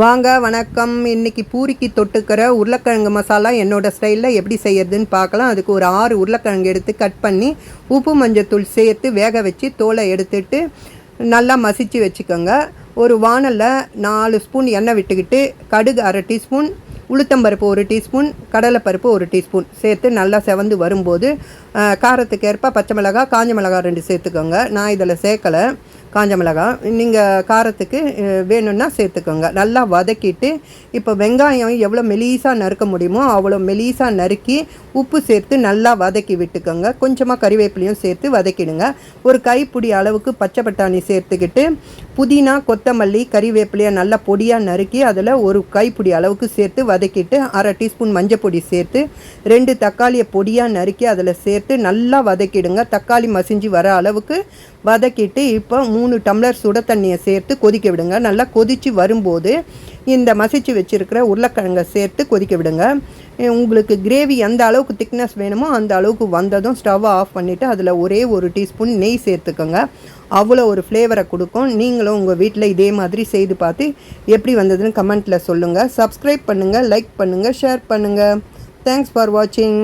வாங்க வணக்கம். இன்னைக்கு பூரிக்கு தொட்டுக்கிற உருளைக்கிழங்கு மசாலா என்னோட ஸ்டைலில் எப்படி செய்யறதுன்னு பார்க்கலாம். அதுக்கு ஒரு ஆறு உருளைக்கிழங்கு எடுத்து கட் பண்ணி உப்பு மஞ்சத்தூள் சேர்த்து வேக வச்சு தோலை எடுத்துட்டு நல்லா மசிச்சு வச்சுக்கோங்க. ஒரு வானலில் நாலு ஸ்பூன் எண்ணெய் விட்டுக்கிட்டு கடுகு அரை டீஸ்பூன் உளுத்தம்பருப்பு ஒரு டீஸ்பூன் கடலைப்பருப்பு ஒரு டீஸ்பூன் சேர்த்து நல்லா செவந்து வரும்போது காரத்துக்கேற்ப காரத்துக்கு ஏற்ப பச்சை மிளகாய் காஞ்ச மிளகாய் ரெண்டு சேர்த்துக்கோங்க. நான் இதில் சேர்க்கலை. காஞ்ச மிளகாய் நீங்கள் காரத்துக்கு வேணும்னா சேர்த்துக்கோங்க. நல்லா வதக்கிட்டு இப்போ வெங்காயம் எவ்வளோ மெலீஸாக நறுக்க முடியுமோ அவ்வளோ மெலீஸாக நறுக்கி உப்பு சேர்த்து நல்லா வதக்கி விட்டுக்கோங்க. கொஞ்சமாக கறிவேப்பிலையும் சேர்த்து வதக்கிடுங்க. ஒரு கைப்பிடி அளவுக்கு பச்சை பட்டாணி சேர்த்துக்கிட்டு புதினா கொத்தமல்லி கறிவேப்பிலையை நல்லா பொடியாக நறுக்கி அதில் ஒரு கைப்பிடி அளவுக்கு சேர்த்து வதக்கிட்டு அரை டீஸ்பூன் மஞ்சள் பொடி சேர்த்து ரெண்டு தக்காளியை பொடியாக நறுக்கி அதில் சேர்த்து நல்லா வதக்கிடுங்க. தக்காளி மசிஞ்சு வர அளவுக்கு வதக்கிட்டு இப்போ மூணு மூணு டம்ளர் சுட தண்ணியை சேர்த்து கொதிக்க விடுங்க. நல்லா கொதித்து வரும்போது இந்த மசிச்சு வச்சுருக்கிற உருளைக்கிழங்கை சேர்த்து கொதிக்க விடுங்க. உங்களுக்கு கிரேவி எந்த அளவுக்கு திக்னஸ் வேணுமோ அந்த அளவுக்கு வந்ததும் ஸ்டவ்வை ஆஃப் பண்ணிவிட்டு அதில் ஒரே ஒரு டீஸ்பூன் நெய் சேர்த்துக்கோங்க. அவ்வளோ ஒரு ஃப்ளேவரை கொடுக்கும். நீங்களும் உங்கள் வீட்டில் இதே மாதிரி செய்து பார்த்து எப்படி வந்ததுன்னு கமெண்ட்டில் சொல்லுங்கள் சப்ஸ்கிரைப் பண்ணுங்கள் லைக் பண்ணுங்கள் ஷேர் பண்ணுங்கள் தேங்க்ஸ் ஃபார் வாட்சிங்